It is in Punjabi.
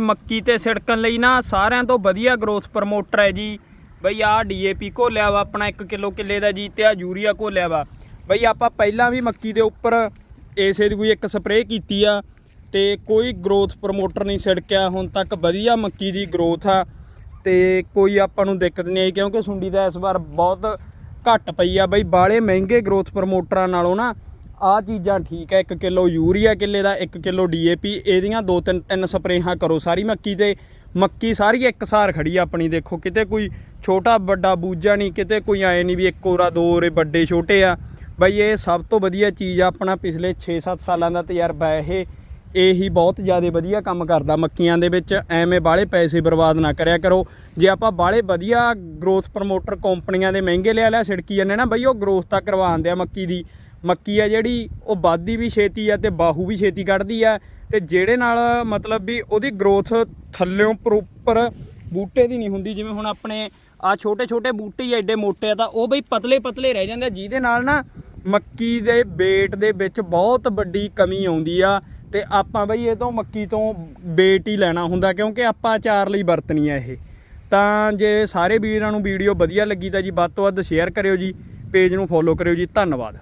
ਮੱਕੀ ਤੇ ਛਿੜਕਣ ਲਈ ਨਾ ਸਾਰਿਆਂ ਤੋਂ ਵਧੀਆ ਗਰੋਥ ਪ੍ਰਮੋਟਰ ਹੈ ਜੀ। ਬਈ ਆਹ ਡੀਏਪੀ ਘੋਲਿਆ ਵਾ, ਆਪਣਾ 1 ਕਿਲੋ ਕਿੱਲੇ ਦਾ ਜੀ ਤੇ ਆ ਯੂਰੀਆ ਘੋਲਿਆ ਵਾ। ਬਈ ਆਪਾਂ ਪਹਿਲਾਂ ਵੀ ਮੱਕੀ ਦੇ ਉੱਪਰ ਏਸੇ ਦੀ ਕੋਈ ਇੱਕ ਸਪਰੇਅ ਕੀਤੀ ਆ ਤੇ ਕੋਈ ਗਰੋਥ ਪ੍ਰਮੋਟਰ ਨਹੀਂ ਛਿੜਕਿਆ ਹੁਣ ਤੱਕ ਵਧੀਆ ਮੱਕੀ ਦੀ ਗਰੋਥ ਆ ਤੇ ਕੋਈ ਆਪਾਂ ਨੂੰ ਦਿੱਕਤ ਨਹੀਂ ਆਈ ਕਿਉਂਕਿ ਸੁੰਡੀ ਦਾ ਇਸ ਵਾਰ ਬਹੁਤ ਘੱਟ ਪਈ ਆ। ਬਈ ਬਾਲੇ ਮਹਿੰਗੇ ਗਰੋਥ ਪ੍ਰਮੋਟਰਾਂ ਨਾਲੋਂ ਨਾ ਆਹ ਚੀਜ਼ਾਂ ਠੀਕ ਹੈ 1 ਕਿਲੋ ਯੂਰੀਆ ਕਿੱਲੇ ਦਾ 1 ਕਿਲੋ ਡੀਏਪੀ ਇਹਦੀਆਂ ਦੋ ਤਿੰਨ ਤਿੰਨ ਸਪਰੇਹਾਂ ਕਰੋ ਸਾਰੀ ਮੱਕੀ ਤੇ ਮੱਕੀ ਸਾਰੀ ਇੱਕਸਾਰ ਖੜੀ ਆ ਆਪਣੀ, ਦੇਖੋ, ਕਿਤੇ ਕੋਈ ਛੋਟਾ ਵੱਡਾ ਬੂਜਾ ਨਹੀਂ, ਕਿਤੇ ਕੋਈ ਆਏ ਨਹੀਂ ਵੀ ਇੱਕ ਹੋਰਾ, ਦੋ ਹੋਰੇ ਵੱਡੇ ਛੋਟੇ ਆ। ਬਈ ਇਹ ਸਭ ਤੋਂ ਵਧੀਆ ਚੀਜ਼ ਆ ਆਪਣਾ ਪਿਛਲੇ 6-7 ਸਾਲਾਂ ਦਾ ਤਜਰਬਾ ਇਹ। ਇਹੀ ਬਹੁਤ ਜ਼ਿਆਦਾ ਵਧੀਆ ਕੰਮ ਕਰਦਾ ਮੱਕੀਆਂ ਦੇ ਵਿੱਚ। ਐਵੇਂ ਬਾਲੇ ਪੈਸੇ ਬਰਬਾਦ ਨਾ ਕਰਿਆ ਕਰੋ। ਜੇ ਆਪਾਂ ਬਾਲੇ ਵਧੀਆ ਗਰੋਥ ਪ੍ਰਮੋਟਰ ਕੰਪਨੀਆਂ ਦੇ ਮਹਿੰਗੇ ਲਿਆ ਲਿਆ ਛਿੜਕੀ ਜਾਂਦੇ ਨਾ, ਬਈ ਉਹ ਗਰੋਥ ਤਾਂ ਕਰਵਾਉਂਦੇ ਆ ਮੱਕੀ ਦੀ। ਮੱਕੀ ਆ ਜਿਹੜੀ, ਉਹ ਵੱਧਦੀ ਵੀ ਛੇਤੀ ਆ ਤੇ ਬਾਹੂ ਵੀ ਛੇਤੀ ਕੱਢਦੀ ਆ ਤੇ ਜਿਹੜੇ ਨਾਲ ਮਤਲਬ ਵੀ ਉਹਦੀ ਗਰੋਥ ਥੱਲਿਓਂ ਪ੍ਰੋਪਰ ਬੂਟੇ ਦੀ ਨਹੀਂ ਹੁੰਦੀ, ਜਿਵੇਂ ਹੁਣ ਆਪਣੇ ਆ ਛੋਟੇ ਛੋਟੇ ਬੂਟੇ ਹੀ ਐਡੇ ਮੋਟੇ ਆ, ਤਾਂ ਉਹ ਬਈ ਪਤਲੇ ਪਤਲੇ ਰਹਿ ਜਾਂਦੇ ਆ, ਜਿਹਦੇ ਨਾਲ ਨਾ ਮੱਕੀ ਦੇ ਬੇਟ ਦੇ ਵਿੱਚ ਬਹੁਤ ਵੱਡੀ ਕਮੀ ਆਉਂਦੀ ਆ ਤੇ ਆਪਾਂ ਬਈ ਇਹ ਤੋਂ ਮੱਕੀ ਤੋਂ ਬੇਟ ਹੀ ਲੈਣਾ ਹੁੰਦਾ, ਕਿਉਂਕਿ ਆਪਾਂ ਅਚਾਰ ਲਈ ਵਰਤਣੀ ਆ ਇਹ। ਤਾਂ ਜੇ ਸਾਰੇ ਵੀਰਾਂ ਨੂੰ ਵੀਡੀਓ ਵਧੀਆ ਲੱਗੀ ਤਾਂ ਜੀ ਵੱਧ ਤੋਂ ਵੱਧ ਸ਼ੇਅਰ ਕਰਿਓ ਜੀ ਪੇਜ ਨੂੰ ਫੋਲੋ ਕਰਿਓ ਜੀ, ਧੰਨਵਾਦ।